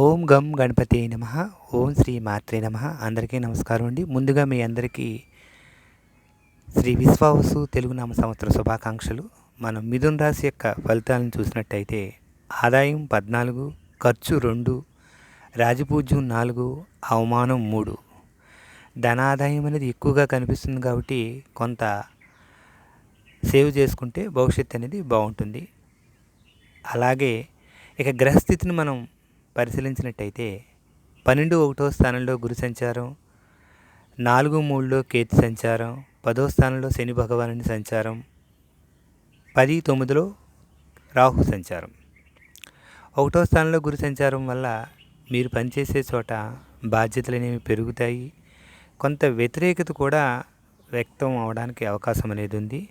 ఓం గం గణపతి నమ. ఓం శ్రీ మాత్రే నమ. అందరికీ నమస్కారం అండి. ముందుగా మీ అందరికీ శ్రీ విశ్వావసు తెలుగు నామ సంవత్సర శుభాకాంక్షలు. మనం మిథున్ రాశి యొక్క ఫలితాలను చూసినట్టయితే ఆదాయం పద్నాలుగు ఖర్చు రెండు రాజపూజ్యం నాలుగు అవమానం మూడు. ధనాదాయం అనేది ఎక్కువగా కనిపిస్తుంది కాబట్టి కొంత సేవ్ చేసుకుంటే భవిష్యత్తు అనేది బాగుంటుంది. అలాగే ఇక గ్రహస్థితిని మనం పరిశీలించినట్టయితే పన్నెండు ఒకటో స్థానంలో గురు సంచారం నాలుగు మూడులో కేతు సంచారం పదో స్థానంలో శని భగవానుని సంచారం పది తొమ్మిదిలో రాహు సంచారం. ఒకటో స్థానంలో గురు సంచారం వల్ల మీరు పనిచేసే చోట బాధ్యతలు అనేవి పెరుగుతాయి. కొంత వ్యతిరేకత కూడా వ్యక్తం అవడానికి అవకాశం అనేది ఉంది.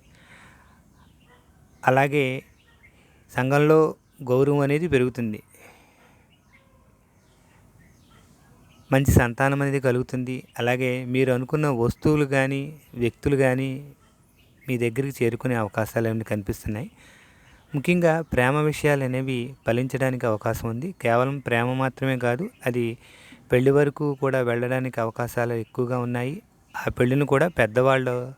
అలాగే సంఘంలో గౌరవం అనేది పెరుగుతుంది. మంచి సంతానం అనేది కలుగుతుంది. అలాగే మీరు అనుకున్న వస్తువులు కానీ వ్యక్తులు కానీ మీ దగ్గరికి చేరుకునే అవకాశాలు అనేవి కనిపిస్తున్నాయి? ముఖ్యంగా ప్రేమ విషయాలు అనేవి ఫలించడానికి అవకాశం ఉంది. కేవలం ప్రేమ మాత్రమే కాదు అది పెళ్ళి వరకు కూడా వెళ్ళడానికి అవకాశాలు ఎక్కువగా ఉన్నాయి. ఆ పెళ్ళిని కూడా పెద్దవాళ్ళ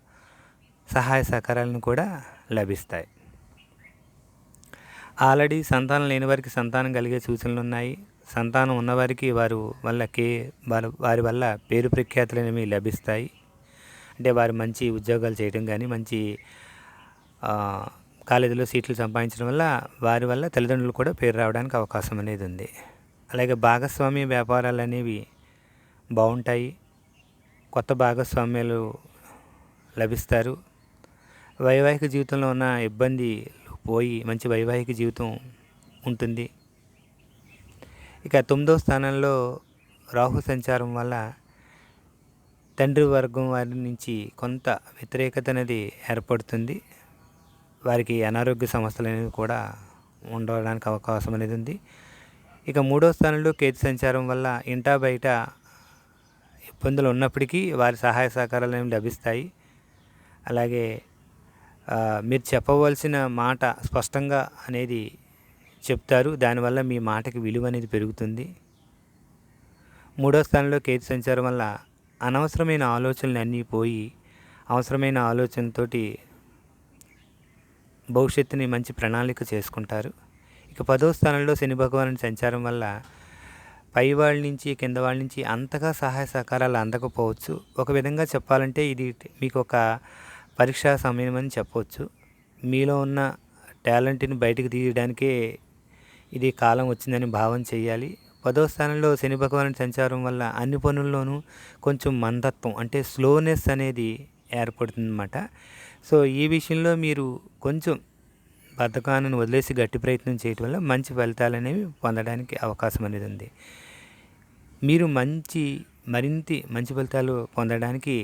సహాయ సహకారాలను కూడా లభిస్తాయి. ఆల్రెడీ సంతానం లేని వారికి సంతానం కలిగే సూచనలు ఉన్నాయి. సంతానం ఉన్నవారికి వారు వల్ల కే వారి వారి వల్ల పేరు ప్రఖ్యాతులు అనేవి లభిస్తాయి. అంటే వారు మంచి ఉద్యోగాలు చేయడం కానీ మంచి కాలేజీలో సీట్లు సంపాదించడం వల్ల వారి వల్ల తల్లిదండ్రులు కూడా పేరు రావడానికి అవకాశం అనేది ఉంది. అలాగే భాగస్వామ్య వ్యాపారాలు అనేవి బాగుంటాయి. కొత్త భాగస్వామ్యాలు లభిస్తారు. వైవాహిక జీవితంలో ఉన్న ఇబ్బంది పోయి మంచి వైవాహిక జీవితం ఉంటుంది. ఇక తొమ్మిదో స్థానంలో రాహు సంచారం వల్ల తండ్రి వర్గం వారి నుంచి కొంత వ్యతిరేకత అనేది ఏర్పడుతుంది. వారికి అనారోగ్య సమస్యలు అనేవి కూడా ఉండడానికి అవకాశం అనేది ఉంది. ఇక మూడో స్థానంలో కేతు సంచారం వల్ల ఇంటా బయట ఇబ్బందులు ఉన్నప్పటికీ వారి సహాయ సహకారాలు అనేవి లభిస్తాయి. అలాగే మీరు చెప్పవలసిన మాట స్పష్టంగా అనేది చెప్తారు. దానివల్ల మీ మాటకి విలువ అనేది పెరుగుతుంది. మూడో స్థానంలో కేతు సంచారం వల్ల అనవసరమైన ఆలోచనలు అన్నీ పోయి అవసరమైన ఆలోచనతోటి భవిష్యత్తుని మంచి ప్రణాళిక చేసుకుంటారు. ఇక పదో స్థానంలో శని భగవాను సంచారం వల్ల పై వాళ్ళ నుంచి కింద వాళ్ళ నుంచి అంతగా సహాయ సహకారాలు అందకపోవచ్చు. ఒక విధంగా చెప్పాలంటే ఇది మీకు ఒక పరీక్షా సమయం అని చెప్పవచ్చు మీలో ఉన్న టాలెంట్ని బయటకు తీయడానికే ఇది కాలం వచ్చిందని భావం చేయాలి. పదో స్థానంలో శని భగవాను సంచారం వల్ల అన్ని పనుల్లోనూ కొంచెం మందత్వం అంటే స్లోనెస్ అనేది ఏర్పడుతుందన్నమాట. సో ఈ విషయంలో మీరు కొంచెం బద్ధకాన్ని వదిలేసి గట్టి ప్రయత్నం చేయటం వల్ల మంచి ఫలితాలు అనేవి పొందడానికి అవకాశం అనేది ఉంది. మీరు మంచి మరింత మంచి ఫలితాలు పొందడానికి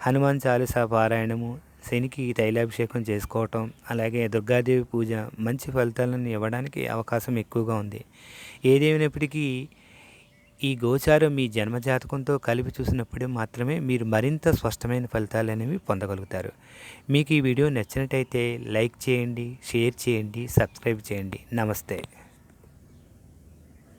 హనుమాన్ చాలీసా పారాయణము శనికి తైలాభిషేకం చేసుకోవటం అలాగే దుర్గాదేవి పూజ మంచి ఫలితాలను ఇవ్వడానికి అవకాశం ఎక్కువగా ఉంది. ఏదేమైనప్పటికీ ఈ గోచారం మీ జన్మజాతకంతో కలిపి చూసినప్పుడే మాత్రమే మీరు మరింత స్పష్టమైన ఫలితాలు అనేవి పొందగలుగుతారు. మీకు ఈ వీడియో నచ్చినట్టయితే లైక్ చేయండి షేర్ చేయండి సబ్స్క్రైబ్ చేయండి. నమస్తే.